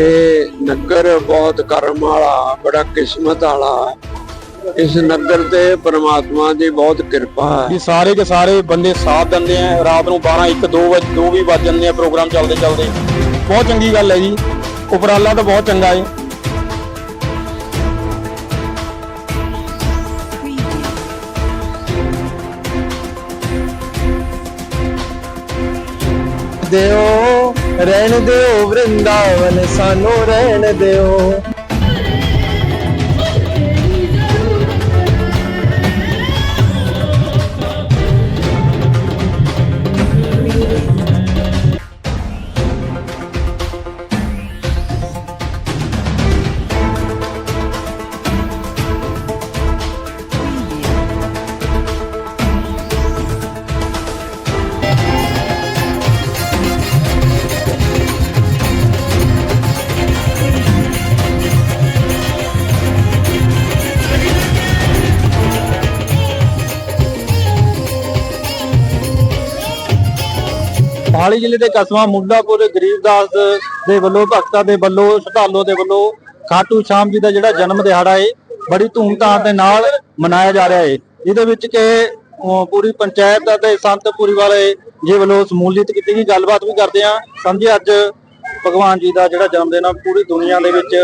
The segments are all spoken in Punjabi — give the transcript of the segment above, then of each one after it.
ਇਹ ਨਗਰ ਬਹੁਤ ਕਰਮ ਵਾਲਾ ਬੜਾ ਕਿਸਮਤ ਵਾਲਾ। ਇਸ ਨਗਰ ਤੇ ਪ੍ਰਮਾਤਮਾ ਦੀ ਬਹੁਤ ਕਿਰਪਾ ਹੈ। ਵੀ ਸਾਰੇ ਕੇ ਸਾਰੇ ਬੰਦੇ ਸਾਥ ਦਿੰਦੇ ਆ ਰਾਤ ਨੂੰ 12 1 2 ਵਜੇ 2 ਵੀ ਵੱਜ ਜਾਂਦੇ ਆ ਪ੍ਰੋਗਰਾਮ ਚੱਲਦੇ ਚੱਲਦੇ। ਬਹੁਤ ਚੰਗੀ ਗੱਲ ਹੈ ਜੀ। ਉਪਰਾਲਾ ਤਾਂ ਬਹੁਤ ਚੰਗਾ ਹੈ ਦਿਓ ਰਹਿਣ ਦਿਓ ਵਰਿੰਦਾਵਨ ਸਾਨੂੰ ਰਹਿਣ ਦਿਓ। ਮੋਹਾਲੀ ਜ਼ਿਲ੍ਹੇ ਦੇ ਕਸਬਾ ਮੁੱਲਾਪੁਰ ਗਰੀਬਦਾਸ ਦੇ ਵੱਲੋਂ, ਭਗਤਾਂ ਦੇ ਵੱਲੋਂ, ਸ਼ਰਧਾਲੂਆਂ ਦੇ ਵੱਲੋਂ ਖਾਟੂ ਸ਼ਾਮ ਜੀ ਦਾ ਜਿਹੜਾ ਜਨਮ ਦਿਹਾੜਾ ਹੈ ਬੜੀ ਧੂਮਧਾਮ ਦੇ ਨਾਲ ਮਨਾਇਆ ਜਾ ਰਿਹਾ ਹੈ ਜਿਹਦੇ ਵਿੱਚ ਕਿ ਪੂਰੀ ਪੰਚਾਇਤ ਅਤੇ ਸੰਤ ਪੂਰੀ ਵਾਲੇ ਜੀ ਵੱਲੋਂ ਸਮੂਲੀਅਤ ਕੀਤੀ ਗਈ। ਗੱਲਬਾਤ ਵੀ ਕਰਦੇ ਆ ਸਮਝੇ ਅੱਜ ਭਗਵਾਨ ਜੀ ਦਾ ਜਿਹੜਾ ਜਨਮ ਦਿਨ ਪੂਰੀ ਦੁਨੀਆ ਦੇ ਵਿੱਚ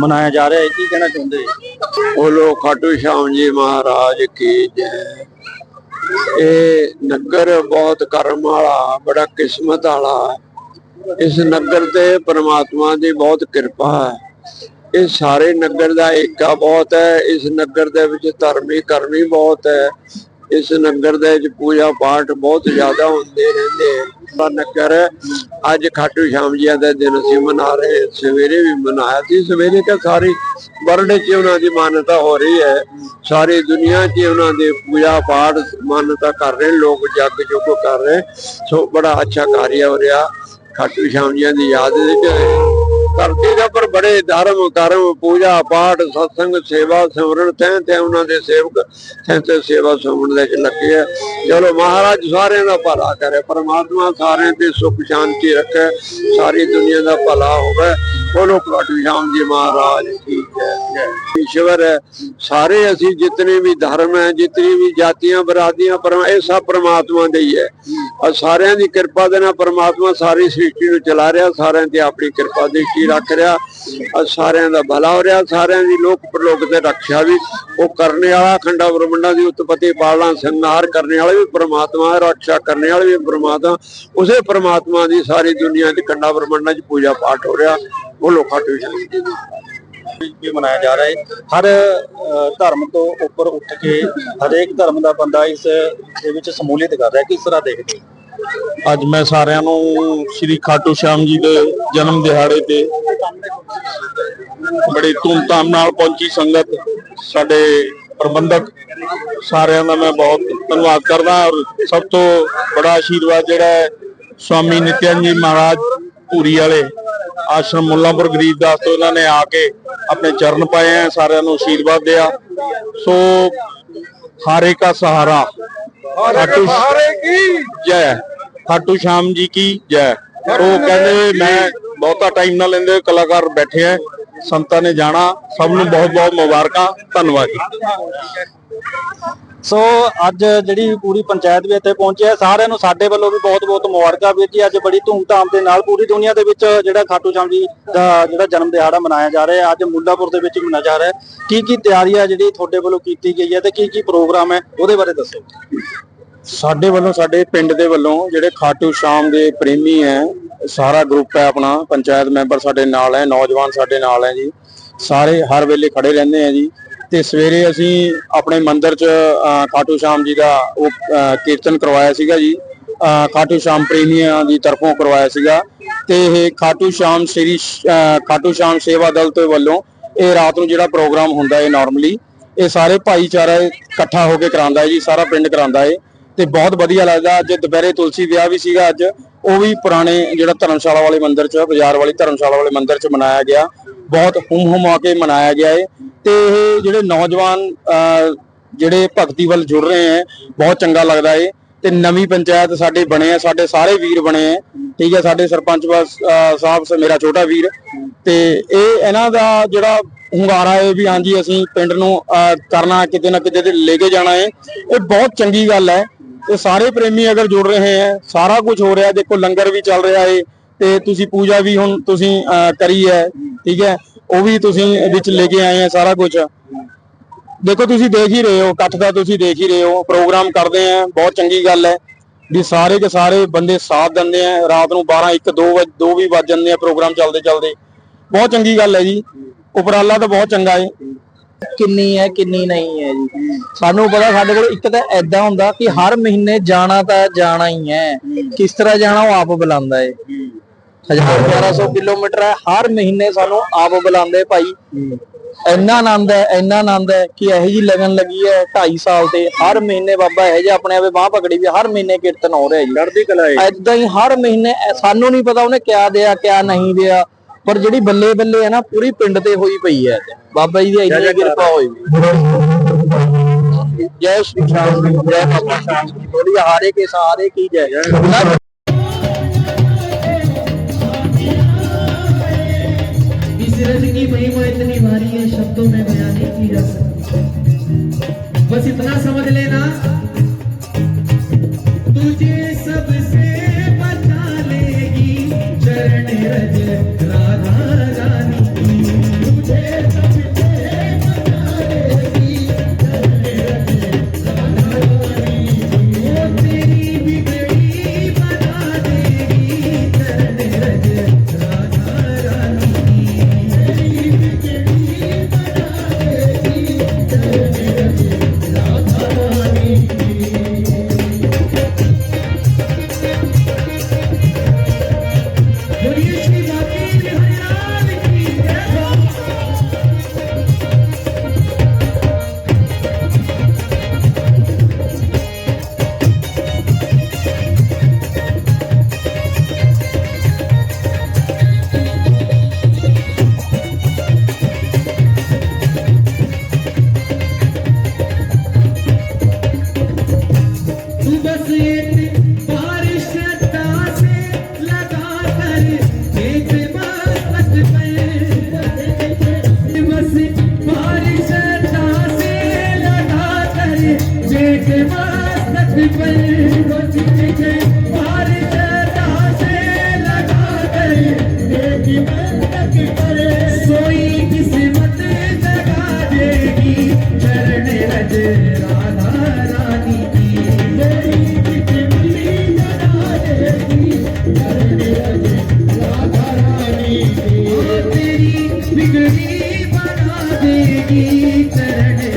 ਮਨਾਇਆ ਜਾ ਰਿਹਾ ਹੈ ਕੀ ਕਹਿਣਾ ਚਾਹੁੰਦੇ? ਬੋਲੋ, ਖਾਟੂ ਸ਼ਾਮ ਜੀ ਮਹਾਰਾਜ ਕੀ ਜੈ। ਇਹ ਨਗਰ ਬਹੁਤ ਕਰਮ ਵਾਲਾ, ਬੜਾ ਕਿਸਮਤ ਵਾਲਾ ਇਸ ਨਗਰ ਤੇ ਪ੍ਰਮਾਤਮਾ ਦੀ ਬਹੁਤ ਕਿਰਪਾ ਹੈ। ਇਹ ਸਾਰੇ ਨਗਰ ਦਾ ਏਕਾ ਬਹੁਤ ਹੈ। ਇਸ ਨਗਰ ਦੇ ਵਿੱਚ ਧਰਮੀ ਕਰਮੀ ਬਹੁਤ ਹੈ। ਇਸ ਨਗਰ ਦੇ ਵਿੱਚ ਪੂਜਾ ਪਾਠ ਬਹੁਤ ਜ਼ਿਆਦਾ ਹੁੰਦੇ ਰਹਿੰਦੇ ਆ ਨਗਰ ਅੱਜ ਖਾਟੂ ਸ਼ਾਮ ਜੀ ਦਾ ਦਿਨ ਅਸੀਂ ਮਨਾ ਰਹੇ ਸਵੇਰੇ ਵੀ ਮਨਾਇਆ ਸੀ। ਸਵੇਰੇ ਤਾਂ ਸਾਰੀ ਵਰਲਡ 'ਚ ਉਹਨਾਂ ਦੀ ਮਾਨਤਾ ਹੋ ਰਹੀ ਹੈ। ਸਾਰੀ ਦੁਨੀਆ 'ਚ ਉਹਨਾਂ ਦੇ ਪੂਜਾ ਪਾਠ ਮਾਨਤਾ ਕਰ ਰਹੇ ਲੋਕ ਜੱਗ ਜੁਗ ਕਰ ਰਹੇ ਸੋ ਬੜਾ ਅੱਛਾ ਕਾਰਿਆ ਹੋ ਰਿਹਾ। ਖਾਟੂ ਸ਼ਾਮ ਜੀ ਦੀ ਯਾਦ ਵਿੱਚ ਧਰਤੀ ਦੇ ਪਰ ਬੜੇ ਧਰਮ, ਕਰਮ, ਪੂਜਾ, ਪਾਠ, ਸਤਸੰਗ, ਸੇਵਾ, ਸਿਮਰਨ, ਤੈਂ ਤੇ ਉਹਨਾਂ ਦੇ ਸੇਵਕ, ਤੈਂ ਤੇ ਸੇਵਾ ਸੁਮਣ ਦੇ ਲੱਗੇ ਆ। ਚਲੋ ਮਹਾਰਾਜ ਸਾਰਿਆਂ ਦਾ ਭਲਾ ਕਰੇ, ਪਰਮਾਤਮਾ ਸਾਰਿਆਂ ਤੇ ਸੁਖ, ਸ਼ਾਂਤੀ ਰੱਖੇ, ਸਾਰੀ ਦੁਨੀਆ ਦਾ ਭਲਾ ਹੋਵੇ। ਬੋਲੋ ਖਾਟੂ ਸ਼ਾਮ ਜੀ ਮਹਾਰਾਜ, ਠੀਕ ਹੈ ਈਸ਼ਵਰ ਹੈ। ਸਾਰੇ ਅਸੀਂ ਜਿਤਨੇ ਵੀ ਧਰਮ ਹੈ, ਜਿਤਨੀ ਵੀ ਜਾਤੀਆਂ ਬਰਾਦੀਆਂ ਪਰ ਇਹ ਸਭ ਪਰਮਾਤਮਾ ਦੇ ਹੀ ਹੈ। ਔਰ ਸਾਰਿਆਂ ਦੀ ਕਿਰਪਾ ਦੇ ਨਾਲ ਪ੍ਰਮਾਤਮਾ ਸਾਰੀ ਸ੍ਰਿਸ਼ਟੀ ਨੂੰ ਚਲਾ ਰਿਹਾ, ਸਾਰਿਆਂ ਤੇ ਆਪਣੀ ਕਿਰਪਾ ਦ੍ਰਿਸ਼ਟੀ ਰੱਖ ਰਿਹਾ ਔਰ ਸਾਰਿਆਂ ਦਾ ਭਲਾ ਹੋ ਰਿਹਾ, ਸਾਰਿਆਂ ਦੀ ਲੋਕ ਪ੍ਰਲੋਕ ਤੇ ਰੱਖਿਆ ਵੀ ਉਹ ਕਰਨ ਵਾਲਾ ਖੰਡਾ ਬ੍ਰਹਮੰਡਾਂ ਦੀ ਉਤਪਤੀ ਪਾਲਣਾ, ਸੰਹਾਰ ਕਰਨੇ ਵਾਲਾ ਵੀ ਪਰਮਾਤਮਾ ਹੈ ਰੱਖਿਆ ਕਰਨੇ ਵਾਲਾ ਵੀ ਪਰਮਾਤਮਾ, ਉਸੇ ਪ੍ਰਮਾਤਮਾ ਦੀ ਸਾਰੀ ਦੁਨੀਆ 'ਚ ਖੰਡਾ ਬ੍ਰਹਮੰਡਾਂ 'ਚ ਪੂਜਾ ਪਾਠ ਹੋ ਰਿਹਾ ਬੋਲੋ ਖਾਟੂ ਸ਼ਾਮ ਵੀ ਮਨਾਇਆ ਜਾ ਰਿਹਾ ਹੈ। ਹਰ ਧਰਮ ਤੋਂ ਉੱਪਰ ਉੱਠ ਕੇ ਹਰੇਕ ਧਰਮ ਦਾ ਬੰਦਾ ਇਸ ਦੇ ਵਿੱਚ ਸਮੂਲੀਅਤ ਕਰ ਰਿਹਾ ਕਿਸ ਤਰ੍ਹਾਂ ਦੇਖਦੇ ਹੋ? ਅੱਜ ਮੈਂ ਸਾਰਿਆਂ ਨੂੰ ਸ੍ਰੀ ਖਾਟੂ ਸ਼ਾਮ ਜੀ ਦੇ ਜਨਮ ਦਿਹਾੜੇ ਤੇ ਬੜੀ ਧੂਮਧਾਮ ਨਾਲ ਪਹੁੰਚੀ ਸੰਗਤ। ਸਾਡੇ ਪ੍ਰਬੰਧਕ ਸਾਰਿਆਂ ਦਾ ਮੈਂ ਬਹੁਤ ਧੰਨਵਾਦ ਕਰਦਾ ਔਰ ਸਭ ਤੋਂ ਬੜਾ ਆਸ਼ੀਰਵਾਦ ਜਿਹੜਾ ਹੈ, ਸਵਾਮੀ ਨਿਤਿਆਨ ਜੀ ਮਹਾਰਾਜ ਪੂਰੀ ਵਾਲੇ ਆਸ਼ਰਮ ਮੁੱਲਾਂਪੁਰ ਗਰੀਬਦਾਸ ਤੋਂ ਇਹਨਾਂ ਨੇ ਆ ਕੇ ਆਪਣੇ ਚਰਨ ਪਾਏ ਆ ਸਾਰਿਆਂ ਨੂੰ ਆਸ਼ੀਰਵਾਦ ਦਿਆ। ਸੋ ਹਾਰੇ ਕਾ ਸਹਾਰਾ। ਖਾਟੂ ਜੈ। ਖਾਟੂ ਸ਼ਾਮ ਜੀ ਕੀ? ਜੈ। ਉਹ ਕਹਿੰਦੇ ਮੈਂ ਬਹੁਤਾ ਟਾਈਮ ਨਾ ਲੈਂਦੇ ਕਲਾਕਾਰ ਬੈਠੇ ਆ। ਸੰਤਾਂ ਨੇ ਜਾਣਾ। ਸਭ ਨੂੰ ਬਹੁਤ ਬਹੁਤ ਮੁਬਾਰਕਾਂ। ਧੰਨਵਾਦ ਜੀ। ਸੋ ਅੱਜ ਜਿਹੜੀ ਪੂਰੀ ਪੰਚਾਇਤ ਵੀ ਇੱਥੇ ਪਹੁੰਚੀ ਹੈ, ਸਾਰਿਆਂ ਨੂੰ ਸਾਡੇ ਵੱਲੋਂ ਵੀ ਬਹੁਤ-ਬਹੁਤ ਮੁਬਾਰਕਾਂ ਵੀਰ ਜੀ। ਅੱਜ ਬੜੀ ਧੂਮਧਾਮ ਦੇ ਨਾਲ ਪੂਰੀ ਦੁਨੀਆ ਦੇ ਵਿੱਚ ਜਿਹੜਾ ਖਾਟੂ ਸ਼ਾਮ ਜੀ ਦਾ ਜਿਹੜਾ ਜਨਮ ਦਿਹਾੜਾ ਮਨਾਇਆ ਜਾ ਰਿਹਾ ਹੈ, ਅੱਜ ਮੁੱਲਾਪੁਰ ਦੇ ਵਿੱਚ ਮਨਾਇਆ ਜਾ ਰਿਹਾ ਹੈ। ਕੀ ਕੀ ਤਿਆਰੀ ਹੈ ਜਿਹੜੀ ਤੁਹਾਡੇ ਵੱਲੋਂ ਕੀਤੀ ਗਈ ਹੈ ਤੇ ਕੀ ਕੀ ਪ੍ਰੋਗਰਾਮ ਹੈ, ਉਹਦੇ ਬਾਰੇ ਦੱਸੋ। ਸਾਡੇ ਵੱਲੋਂ, ਸਾਡੇ ਪਿੰਡ ਦੇ ਵੱਲੋਂ ਜਿਹੜੇ ਖਾਟੂ ਸ਼ਾਮ ਦੇ ਪ੍ਰੇਮੀ ਹੈ, ਸਾਰਾ ਗਰੁੱਪ ਹੈ ਆਪਣਾ, ਪੰਚਾਇਤ ਮੈਂਬਰ ਸਾਡੇ ਨਾਲ ਹੈ, ਨੌਜਵਾਨ ਸਾਡੇ ਨਾਲ ਹੈ ਜੀ। ਸਾਰੇ ਹਰ ਵੇਲੇ ਖੜੇ ਰਹਿੰਦੇ ਆ ਜੀ। ਤੇ ਸਵੇਰੇ ਅਸੀਂ ਆਪਣੇ ਮੰਦਿਰ 'ਚ ਅ, ਖਾਟੂ ਸ਼ਾਮ ਜੀ ਦਾ ਉਹ ਕੀਰਤਨ ਕਰਵਾਇਆ ਸੀਗਾ ਜੀ। ਅ, ਖਾਟੂ ਸ਼ਾਮ ਪ੍ਰੇਮੀਆਂ ਦੀ ਤਰਫੋਂ ਕਰਵਾਇਆ ਸੀਗਾ। ਤੇ ਇਹ ਖਾਟੂ ਸ਼ਾਮ ਸ੍ਰੀ ਸ਼- ਖਾਟੂ ਸ਼ਾਮ ਸੇਵਾ ਦਲ ਤੋਂ ਵੱਲੋਂ ਇਹ ਰਾਤ ਨੂੰ ਜਿਹੜਾ ਪ੍ਰੋਗਰਾਮ ਹੁੰਦਾ ਹੈ ਨਾਰਮਲੀ ਇਹ ਸਾਰੇ ਭਾਈਚਾਰਾ ਇਕੱਠਾ ਹੋ ਕੇ ਕਰਾਉਂਦਾ ਹੈ ਜੀ ਸਾਰਾ ਪਿੰਡ ਕਰਾਉਂਦਾ ਹੈ ਤੇ ਬਹੁਤ ਵਧੀਆ ਲੱਗਦਾ ਅੱਜ ਦੁਪਹਿਰੇ ਤੁਲਸੀ ਵਿਆਹ ਵੀ ਸੀਗਾ ਅੱਜ। ਉਹ ਵੀ ਪੁਰਾਣੇ ਜਿਹੜਾ ਧਰਮਸ਼ਾਲਾ ਵਾਲੇ ਮੰਦਿਰ 'ਚ ਬਾਜ਼ਾਰ ਵਾਲੀ ਧਰਮਸ਼ਾਲਾ ਵਾਲੇ ਮੰਦਿਰ 'ਚ ਮਨਾਇਆ ਗਿਆ। ਬਹੁਤ ਹੁਮ ਹੁਮਾ ਕੇ ਮਨਾਇਆ ਗਿਆ ਹੈ ਤੇ ਇਹ ਜਿਹੜੇ ਨੌਜਵਾਨ ਅਹ, ਜਿਹੜੇ ਭਗਤੀ ਵੱਲ ਜੁੜ ਰਹੇ ਹੈ ਬਹੁਤ ਚੰਗਾ ਲੱਗਦਾ ਏ। ਤੇ ਨਵੀਂ ਪੰਚਾਇਤ ਸਾਡੇ ਬਣੇ ਆ ਸਾਡੇ ਸਾਰੇ ਵੀਰ ਬਣੇ ਆ। ਠੀਕ ਹੈ ਸਾਡੇ ਸਰਪੰਚ ਸਾਹਿਬ ਮੇਰਾ ਛੋਟਾ ਵੀਰ। ਤੇ ਇਹ ਇਹਨਾਂ ਦਾ ਜਿਹੜਾ ਹੁੰਗਾਰਾ ਹੈ ਵੀ ਹਾਂਜੀ ਅਸੀਂ ਪਿੰਡ ਨੂੰ ਅਹ, ਕਰਨਾ ਕਿਤੇ ਨਾ ਕਿਤੇ ਲੈ ਕੇ ਜਾਣਾ ਏ। ਇਹ ਬਹੁਤ ਚੰਗੀ ਗੱਲ ਹੈ। ਤੇ ਸਾਰੇ ਪ੍ਰੇਮੀ ਅਗਰ ਜੁੜ ਰਹੇ ਹੈ ਸਾਰਾ ਕੁਝ ਹੋ ਰਿਹਾ ਦੇਖੋ ਲੰਗਰ ਵੀ ਚੱਲ ਰਿਹਾ ਏ। ਤੇ ਤੁਸੀਂ ਪੂਜਾ ਵੀ ਹੁਣ ਤੁਸੀਂ ਅਹ, ਕਰੀ ਹੈ ਠੀਕ ਹੈ। ਉਹ ਵੀ ਤੁਸੀਂ ਵਿੱਚ ਲੈ ਕੇ ਆਏ ਹੈ ਸਾਰਾ ਕੁਝ ਦੇਖੋ, ਤੁਸੀਂ ਦੇਖ ਹੀ ਰਹੇ ਹੋ, ਇਕੱਠ ਦਾ ਤੁਸੀਂ ਦੇਖ ਹੀ ਰਹੇ ਹੋ, ਪ੍ਰੋਗਰਾਮ ਕਰਦੇ ਆ, ਬਹੁਤ ਚੰਗੀ ਗੱਲ ਹੈ ਵੀ ਸਾਰੇ ਕੇ ਸਾਰੇ ਬੰਦੇ ਸਾਥ ਦਿੰਦੇ ਆ, ਰਾਤ ਨੂੰ 12 1 2 ਵਜ 2 ਵੀ ਵੱਜ ਜਾਂਦੇ ਆ ਪ੍ਰੋਗਰਾਮ ਚੱਲਦੇ ਚੱਲਦੇ। ਬਹੁਤ ਚੰਗੀ ਗੱਲ ਹੈ ਜੀ। ਉਪਰਾਲਾ ਤਾਂ ਬਹੁਤ ਚੰਗਾ ਹੈ। ਕਿੰਨੀ ਹੈ, ਕਿੰਨੀ ਨਹੀਂ ਹੈ ਜੀ। ਸਾਨੂੰ ਪਤਾ ਸਾਡੇ ਕੋਲ ਇੱਕ ਤਾਂ ਐਦਾਂ ਹੁੰਦਾ ਕਿ ਹਰ ਮਹੀਨੇ ਜਾਣਾ ਤਾਂ ਜਾਣਾ ਹੀ ਹੈ। ਕਿਸ ਤਰ੍ਹਾਂ ਜਾਣਾ ਉਹ ਆਪ ਬੁਲਾਉਂਦਾ ਏ 1100 ਕਿਲੋਮੀਟਰ ਹੈ। ਹਰ ਮਹੀਨੇ ਸਾਨੂੰ ਆਪ ਬੁਲਾਉਂਦੇ ਭਾਈ। ਇੰਨਾ ਆਨੰਦ ਹੈ ਇੰਨਾ ਆਨੰਦ ਹੈ ਕਿ ਇਹੋ ਜੀ ਲਗਨ ਲੱਗੀ ਹੈ 2.5 ਸਾਲ ਤੇ। ਹਰ ਮਹੀਨੇ ਬਾਬਾ ਇਹੋ ਜਿਹਾ ਆਪਣੇ ਆਪੇ ਬਾਹ ਪਕੜੀ ਵੀ ਹਰ ਮਹੀਨੇ ਕੀਰਤਨ ਹੋ ਰਿਹਾ ਜੀ। ਚੜ੍ਹਦੀ ਕਲਾ ਹੈ। ਐਦਾਂ ਹੀ ਹਰ ਮਹੀਨੇ ਸਾਨੂੰ ਨਹੀਂ ਪਤਾ ਉਹਨੇ ਕਿਆ ਦਿਆ ਕਿਆ ਨਹੀਂ ਦਿਆ। ਪਰ ਜਿਹੜੀ ਬੱਲੇ ਬੱਲੇ ਹੈ ਨਾ ਪੂਰੀ ਪਿੰਡ ਤੇ ਹੋਈ ਪਈ ਹੈ। ਬਾਬਾ ਜੀ ਦੀ ਇੰਨੀ ਕਿਰਪਾ ਹੋਈ। ਜੈ ਸ਼੍ਰੀ ਸ਼ਾਮ ਜੈ ਬਾਬਾ ਜੀ। ਬੋਲੀ ਹਾਰੇ ਕੇ ਸਾਰੇ ਕੀ ਜੈ। रज की महिमा इतनी भारी है शब्दों में बयान नहीं की जा सकती बस इतना समझ लेना बिगड़ी बना देगी चरण